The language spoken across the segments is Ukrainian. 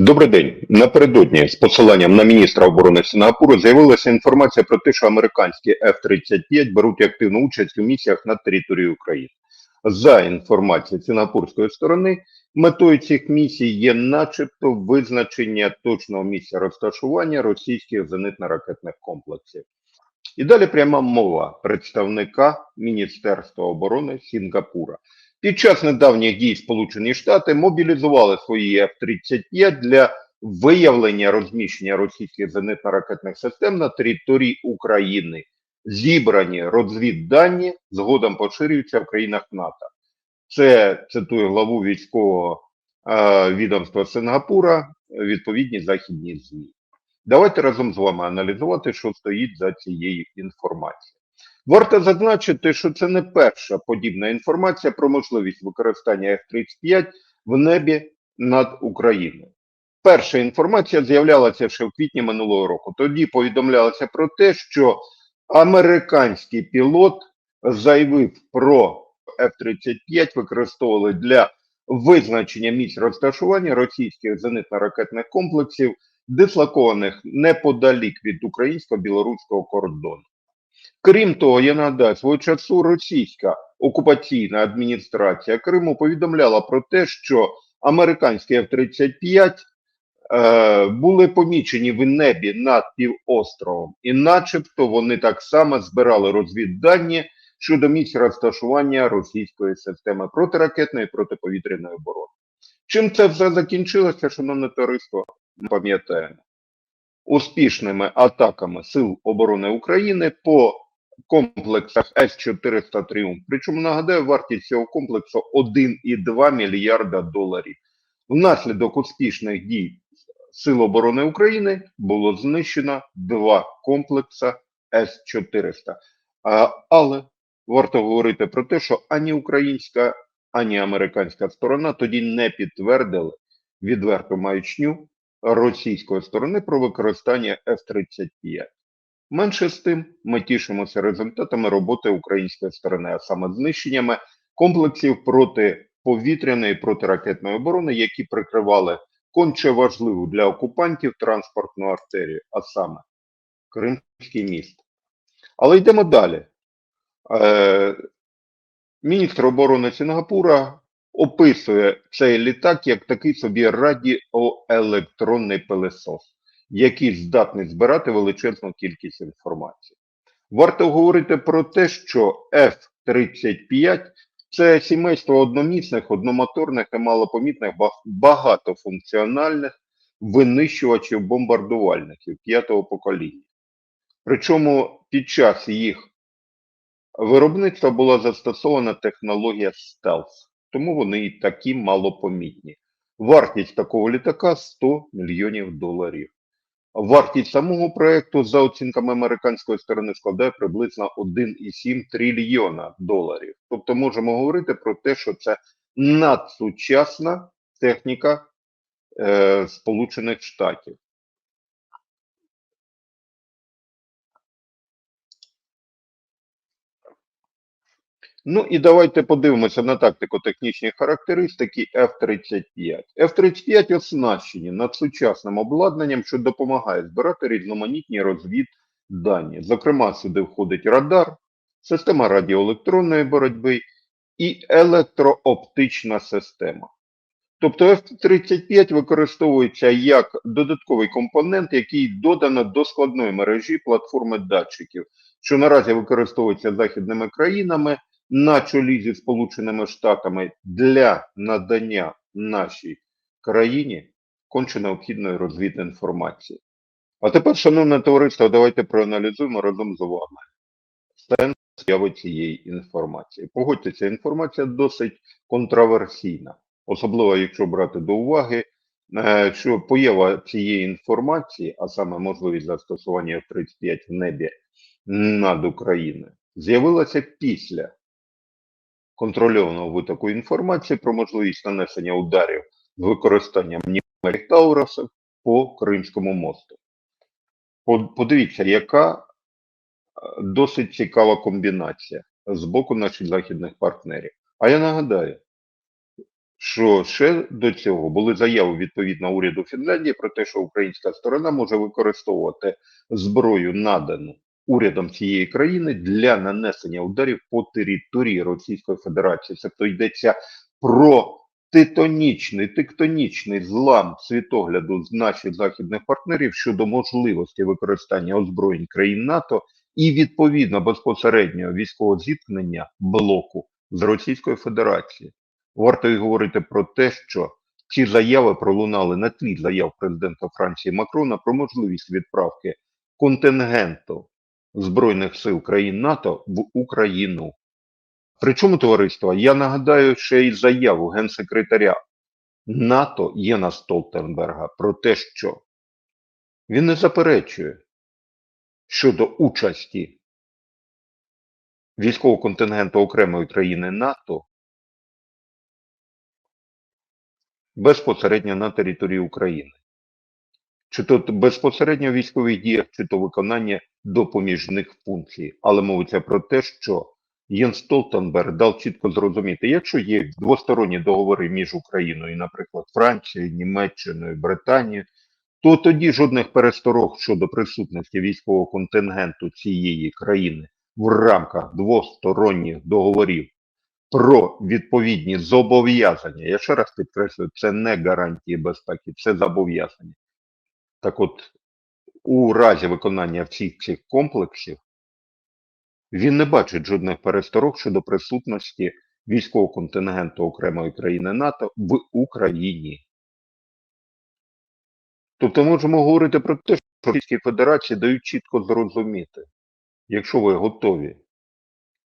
Добрий день. Напередодні з посиланням на міністра оборони Сінгапуру з'явилася інформація про те, що американські F-35 беруть активну участь у місіях на території України. За інформацією сінгапурської сторони, метою цих місій є начебто визначення точного місця розташування російських зенитно-ракетних комплексів. І далі пряма мова представника Міністерства оборони Сінгапура. Під час недавніх дій Сполучені Штати мобілізували свої F-35 для виявлення розміщення російських зенитно-ракетних систем на території України. Зібрані розвіддані згодом поширюються в країнах НАТО. Це цитую главу військового е, відомства Сингапура, відповідні західні ЗМІ. Давайте разом з вами аналізувати, що стоїть за цією інформацією. Варто зазначити, що це не перша подібна інформація про можливість використання F-35 в небі над Україною. Перша інформація з'являлася ще в квітні минулого року. Тоді повідомлялося про те, що американський пілот заявив про F-35 використовували для визначення місць розташування російських зенитно-ракетних комплексів, дислокованих неподалік від українсько-білоруського кордону. Крім того, я нагадаю, свого часу російська окупаційна адміністрація Криму повідомляла про те, що американські F-35 е, були помічені в небі над півостровом, і начебто вони так само збирали розвіддані щодо місць розташування російської системи протиракетної і протиповітряної оборони. Чим це все закінчилося, шановне товариство, ми пам'ятаємо успішними атаками Сил оборони України по комплексах С-400 Тріумф. Причому нагадаю, вартість цього комплексу 1,2 мільярда доларів. Внаслідок успішних дій Сил оборони України було знищено два комплекси С-400. А, але варто говорити про те, що ані українська, ані американська сторона тоді не підтвердили відверту маячню російської сторони про використання F-35. Менше з тим, ми тішимося результатами роботи української сторони, а саме знищеннями комплексів протиповітряної протиракетної оборони, які прикривали конче важливу для окупантів транспортну артерію, а саме Кримський міст. Але йдемо далі. Е, міністр оборони Сінгапура описує цей літак як такий собі радіоелектронний пилесос, який здатний збирати величезну кількість інформації. Варто говорити про те, що F-35 це сімейство одномісних, одномоторних і малопомітних багатофункціональних винищувачів бомбардувальників п'ятого покоління. Причому під час їх виробництва була застосована технологія стелс тому вони і такі малопомітні. Вартість такого літака 100 мільйонів доларів. Вартість самого проекту за оцінками американської сторони, складає приблизно 1,7 трильйона доларів. Тобто можемо говорити про те, що це надсучасна техніка е, Сполучених Штатів. Ну і давайте подивимося на тактико-технічні характеристики F-35. F-35 оснащені надсучасним обладнанням, що допомагає збирати різноманітні розвіддані. Зокрема, сюди входить радар, система радіоелектронної боротьби і електрооптична система. Тобто F-35 використовується як додатковий компонент, який додано до складної мережі платформи датчиків, що наразі використовується західними країнами на чолі зі Сполученими Штатами для надання нашій країні конче необхідної розвідінформації. А тепер, шановне товариство, давайте проаналізуємо разом з вами сенс з'яви цієї інформації. Погодьтеся, інформація досить контроверсійна, особливо якщо брати до уваги, е, що поява цієї інформації, а саме можливість застосування F-35 в небі над Україною, з'явилася після контрольованого витоку інформації про можливість нанесення ударів з використанням німецьких таурасів по Кримському мосту. Подивіться, яка е, досить цікава комбінація з боку наших західних партнерів. А я нагадаю, що ще до цього були заяви відповідно уряду Фінляндії про те, що українська сторона може використовувати зброю, надану урядом цієї країни для нанесення ударів по території Російської Федерації. Тобто йдеться про титанічний, тектонічний злам світогляду з наших західних партнерів щодо можливості використання озброєнь країн НАТО і відповідно безпосереднього військового зіткнення блоку з Російською Федерацією. Варто й говорити про те, що ці заяви пролунали на тлі заяв президента Франції Макрона про можливість відправки контингенту Збройних сил країн НАТО в Україну. Причому, товариство, я нагадаю ще й заяву генсекретаря НАТО Єна Столтенберга про те, що він не заперечує щодо участі військового контингенту окремої країни НАТО безпосередньо на території України. Чи то безпосередньо військових діях, чи то виконання допоміжних функцій. Але мовиться про те, що Єн Столтенберг дав чітко зрозуміти, якщо є двосторонні договори між Україною, наприклад, Францією, Німеччиною, Британією, то тоді жодних пересторог щодо присутності військового контингенту цієї країни в рамках двосторонніх договорів про відповідні зобов'язання. Я ще раз підкреслюю, це не гарантії безпеки, це зобов'язання. Так от, у разі виконання всіх цих комплексів, він не бачить жодних пересторог щодо присутності військового контингенту окремої країни НАТО в Україні. Тобто можемо говорити про те, що Російській Федерації дають чітко зрозуміти, якщо ви готові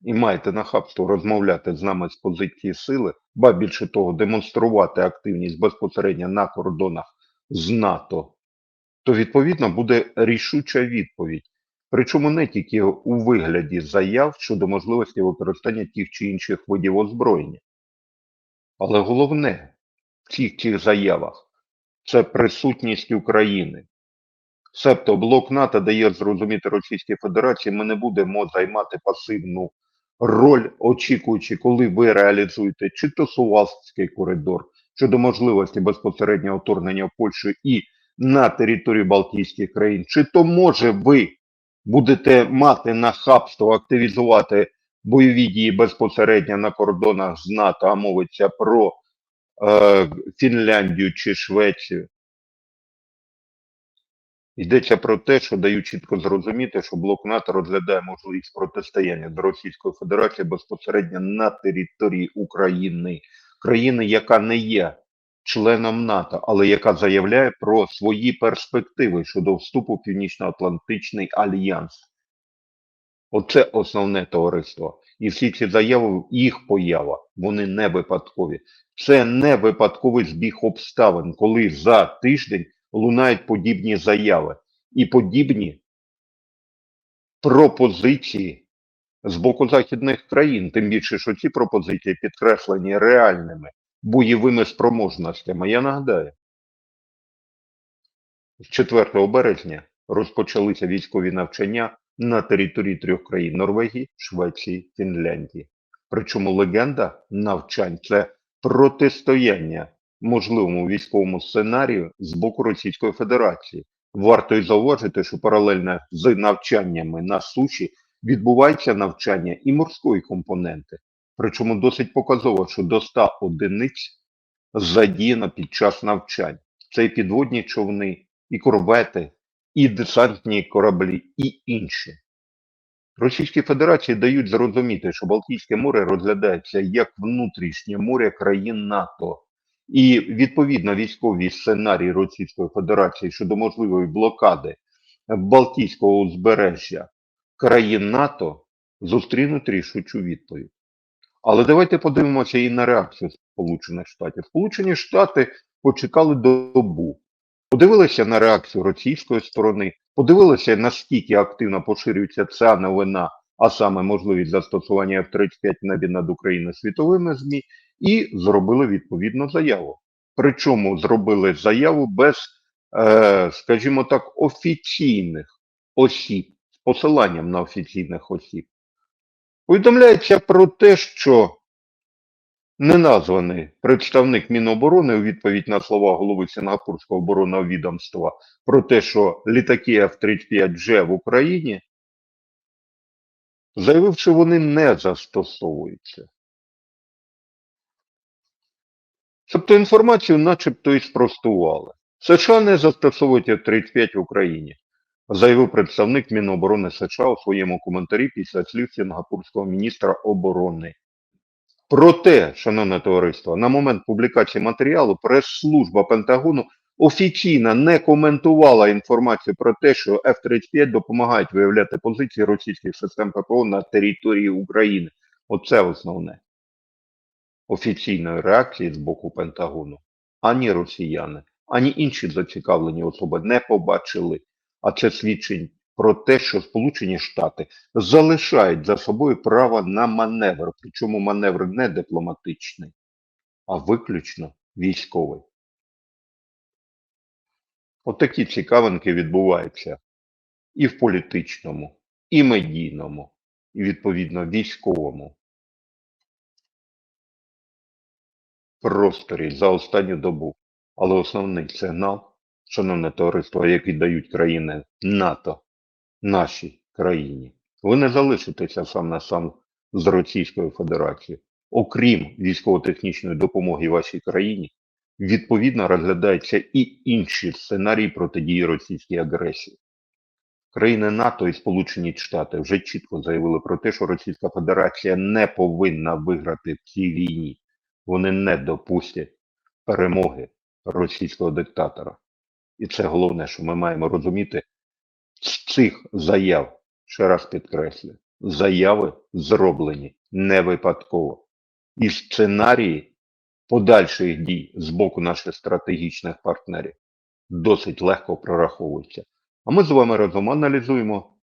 і маєте нахабство розмовляти з нами з позиції сили, ба більше того, демонструвати активність безпосередньо на кордонах з НАТО, то відповідно буде рішуча відповідь. Причому не тільки у вигляді заяв щодо можливості використання тих чи інших видів озброєння. Але головне в цих цих заявах це присутність України. Себто блок НАТО дає зрозуміти Російській Федерації, ми не будемо займати пасивну роль, очікуючи, коли ви реалізуєте чи то Сувалський коридор щодо можливості безпосереднього вторгнення в Польщу і на територію Балтійських країн, чи то може ви будете мати нахабство активізувати бойові дії безпосередньо на кордонах з НАТО, а мовиться про е, Фінляндію чи Швецію. Йдеться про те, що дають чітко зрозуміти, що блок НАТО розглядає можливість протистояння з Російською Федерацією безпосередньо на території України, країни, яка не є членом НАТО, але яка заявляє про свої перспективи щодо вступу в Північно-Атлантичний альянс. Оце основне товариство. І всі ці заяви, їх поява, вони не випадкові. Це не випадковий збіг обставин, коли за тиждень лунають подібні заяви і подібні пропозиції з боку західних країн, тим більше, що ці пропозиції підкреслені реальними бойовими спроможностями. Я нагадаю, з 4 березня розпочалися військові навчання на території трьох країн Норвегії, Швеції, Фінляндії. Причому легенда навчань це протистояння можливому військовому сценарію з боку Російської Федерації. Варто й зауважити, що паралельно з навчаннями на суші відбувається навчання і морської компоненти. Причому досить показово, що до 100 одиниць задіяно під час навчань. Це і підводні човни, і корвети, і десантні кораблі, і інші. Російській Федерації дають зрозуміти, що Балтійське море розглядається як внутрішнє море країн НАТО. І відповідно військові сценарії Російської Федерації щодо можливої блокади Балтійського узбережжя країн НАТО зустрінуть рішучу відповідь. Але давайте подивимося і на реакцію Сполучених Штатів. Сполучені Штати почекали добу, подивилися на реакцію російської сторони, подивилися, наскільки активно поширюється ця новина, а саме можливість застосування F-35 в небі над Україною світовими ЗМІ, і зробили відповідну заяву. Причому зробили заяву без, е, скажімо так, офіційних осіб, з посиланням на офіційних осіб. Повідомляється про те, що Неназваний представник Міноборони у відповідь на слова голови Сінгапурського оборонного відомства про те, що літаки F-35 вже в Україні, заявив, що вони не застосовуються. Тобто інформацію начебто і спростували. США не застосовують F-35 в Україні, заявив представник Міноборони США у своєму коментарі після слів сінгапурського міністра оборони. Проте, шановне товариство, на момент публікації матеріалу прес-служба Пентагону офіційно не коментувала інформацію про те, що F-35 допомагають виявляти позиції російських систем ППО на території України. Оце основне. Офіційної реакції з боку Пентагону ані росіяни, ані інші зацікавлені особи не побачили. А це свідчить про те, що Сполучені Штати залишають за собою право на маневр, причому маневр не дипломатичний, а виключно військовий. Отакі цікавинки відбуваються і в політичному, і медійному, і відповідно військовому просторі за останню добу. Але основний сигнал, шановне товариство, який дають країни НАТО нашій країні, ви не залишитеся сам на сам з Російською Федерацією. Окрім військово-технічної допомоги вашій країні, відповідно розглядаються і інші сценарії протидії російській агресії. Країни НАТО і Сполучені Штати вже чітко заявили про те, що Російська Федерація не повинна виграти в цій війні. Вони не допустять перемоги російського диктатора. І це головне, що ми маємо розуміти з цих заяв, ще раз підкреслюю, заяви зроблені не випадково. І сценарії подальших дій з боку наших стратегічних партнерів досить легко прораховуються. А ми з вами разом аналізуємо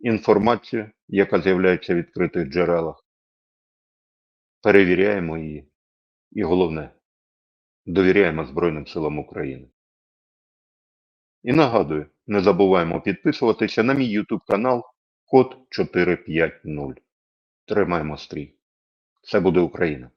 інформацію, яка з'являється в відкритих джерелах, перевіряємо її. І головне, довіряємо Збройним силам України. І нагадую, не забуваємо підписуватися на мій YouTube канал Код 450. Тримаємо стрій. Це буде Україна.